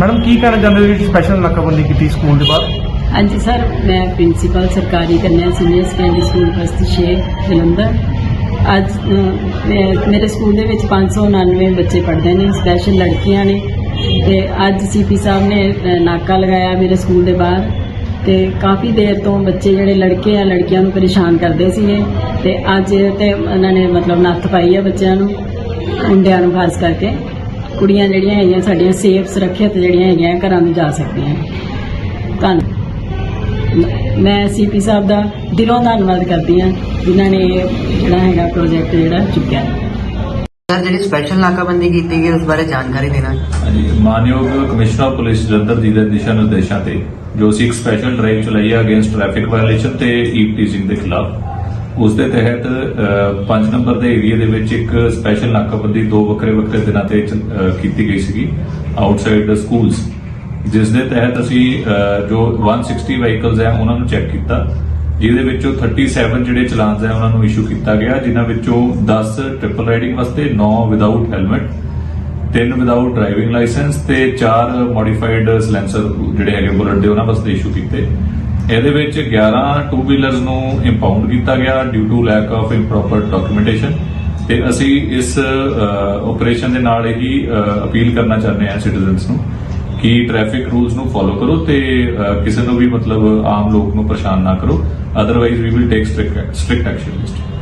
Madam ਕੀ ਕਹਿਣਾ ਚਾਹੁੰਦੇ ਹੋ ਜਿਹੜੀ ਸਪੈਸ਼ਲ ਨਾਕਾਬੰਦੀ ਕੀਤੀ ਸਕੂਲ ਦੇ ਬਾਹਰ ਹਾਂਜੀ ਸਰ ਮੈਂ ਪ੍ਰਿੰਸੀਪਲ ਸਰਕਾਰੀ ਕੰਨਿਆ ਸੀਨੀਅਰ ਸੈਕੰਡਰੀ ਸਕੂਲ ਬਸਤੀ 6 ਜਲੰਧਰ। ਅੱਜ ਅ, ਮੇ- ਮੇਰੇ ਸਕੂਲ ਦੇ ਵਿੱਚ 599 ਬੱਚੇ ਪੜ੍ਹਦੇ ਨੇ ਸਪੈਸ਼ਲ ਲੜਕੀਆਂ ਨੇ। ਤੇ ਅੱਜ ਸੀਪੀ ਸਾਹਿਬ ਨੇ ਅ, ਨਾਕਾ ਲਗਾਇਆ ਮੇਰੇ ਸਕੂਲ ਦੇ ਬਾਹਰ। ਤੇ ਕਾਫੀ ਦੇਰ ਤੋਂ ਬੱਚੇ ਜਿਹੜੇ ਲੜਕੇ ਆ ਲੜਕੀਆਂ ਨੂੰ ਪਰੇਸ਼ਾਨ ਕਰਦੇ ਸੀਗੇ। ਤੇ ਅੱਜ ਤੇ ਉਹਨਾਂ ਨੇ ਮਤਲਬ ਨੱਥ ਪਾਈ ਆ ਬੱਚਿਆਂ ਨੂੰ ਮੁੰਡਿਆਂ ਨੂੰ ਖਾਸ ਕਰਕੇ। ਕੁੜੀਆਂ ਜਿਹੜੀਆਂ ਹੈਗੀਆਂ ਸਾਡੀਆਂ ਸੇਫ ਸੁਰੱਖਿਅਤ ਜਿਹੜੀਆਂ ਹੈਗੀਆਂ ਘਰਾਂ ਨੂੰ ਜਾ ਸਕਦੀਆਂ ਧੰਨ ਮੈਂ ਸੀਪੀ ਸਾਹਿਬ ਦਾ ਦਿਲੋਂ ਧੰਨਵਾਦ ਕਰਦੀ ਹਾਂ ਜਿਨ੍ਹਾਂ ਨੇ ਇਹ ਜਿਹੜਾ ਹੈਗਾ ਪ੍ਰੋਜੈਕਟ ਜਿਹੜਾ ਚੁੱਕਿਆ। ਸਰ ਜਿਹੜੀ ਸਪੈਸ਼ਲ ਨਾਕਾਬੰਦੀ ਕੀਤੀ ਗਈ ਉਸ ਬਾਰੇ ਜਾਣਕਾਰੀ ਦੇਣਾ। ਹਾਂਜੀ ਮਾਨਯੋਗ ਕਮਿਸ਼ਨਰ ਪੁਲਿਸ ਜਲੰਧਰ ਜੀ ਦੇ ਦਿਸ਼ਾ ਨਿਰਦੇਸ਼ਾਂ ਤੇ ਜੋ ਅਸੀਂ ਇੱਕ ਸਪੈਸ਼ਲ ਡਰਾਈਵ ਚਲਾਈ ਹੈ ਅਗੇਂਸਟ ਟ੍ਰੈਫਿਕ ਵਾਇਲੇਸ਼ਨ ਤੇ ਈਵ ਟੀਜ਼ਿੰਗ ਦੇ ਖਿਲਾਫ। ਉਸ ਦੇ ਤਹਿਤ 5 ਨੰਬਰ ਦੇ ਏਰੀਆ ਦੇ ਵਿੱਚ ਇੱਕ ਸਪੈਸ਼ਲ ਨਾਕਾਬੰਦੀ ਦੋ ਵੱਖਰੇ ਵੱਖਰੇ ਦਿਨਾਂ ਤੇ ਕੀਤੀ ਗਈ ਸੀਗੀ ਆਊਟਸਾਈਡ ਦ ਸਕੂਲਸ ਜਿਸ ਦੇ ਤਹਿਤ ਅਸੀਂ ਜੋ 160 ਵਹੀਕਲਸ ਹੈ, ਉਹਨਾਂ ਨੂੰ ਚੈੱਕ ਕੀਤਾ। ਜਿਹਦੇ ਵਿੱਚੋਂ 37 ਜਿਹੜੇ ਚਲਾਨਸ ਹੈ, ਉਹਨਾਂ ਨੂੰ ਇਸ਼ੂ ਕੀਤਾ ਗਿਆ, ਜਿਨ੍ਹਾਂ ਵਿੱਚੋਂ 10 ਟ੍ਰਿਪਲ ਰਾਈਡਿੰਗ ਵਾਸਤੇ 9 ਵਿਦਆਊਟ ਹੈਲਮਟ ਤਿੰਨ ਵਿਦਆਊਟ ਡਰਾਈਵਿੰਗ ਲਾਇਸੈਂਸ ਤੇ ਚਾਰ ਮੋਡੀਫਾਈਡ ਸਲੈਂਸਰ ਜਿਹੜੇ ਹੈਗੇ, ਬੁਲਟ ਦੇ, ਉਹਨਾਂ ਵਾਸਤੇ ਇਸ਼ੂ ਕੀਤੇ। ਇਹਦੇ ਵਿੱਚ 11 ਟੂ ਵੀਲਰਸ ਨੂੰ ਇੰਪਾਊਂਡ ਕੀਤਾ ਗਿਆ due to lack of improper documentation ਤੇ ਅਸੀਂ ਇਸ ਆਪਰੇਸ਼ਨ ਦੇ ਨਾਲ ਹੀ ਅਪੀਲ ਕਰਨਾ ਚਾਹੁੰਦੇ ਹਾਂ ਸਿਟੀਜ਼ਨਸ ਨੂੰ ਕਿ ਟ੍ਰੈਫਿਕ ਰੂਲਸ ਨੂੰ ਫੋਲੋ ਕਰੋ ਤੇ ਕਿਸੇ ਨੂੰ ਵੀ ਮਤਲਬ ਆਮ ਲੋਕ ਨੂੰ ਪਰੇਸ਼ਾਨ ਨਾ ਕਰੋ। Otherwise we will take strict action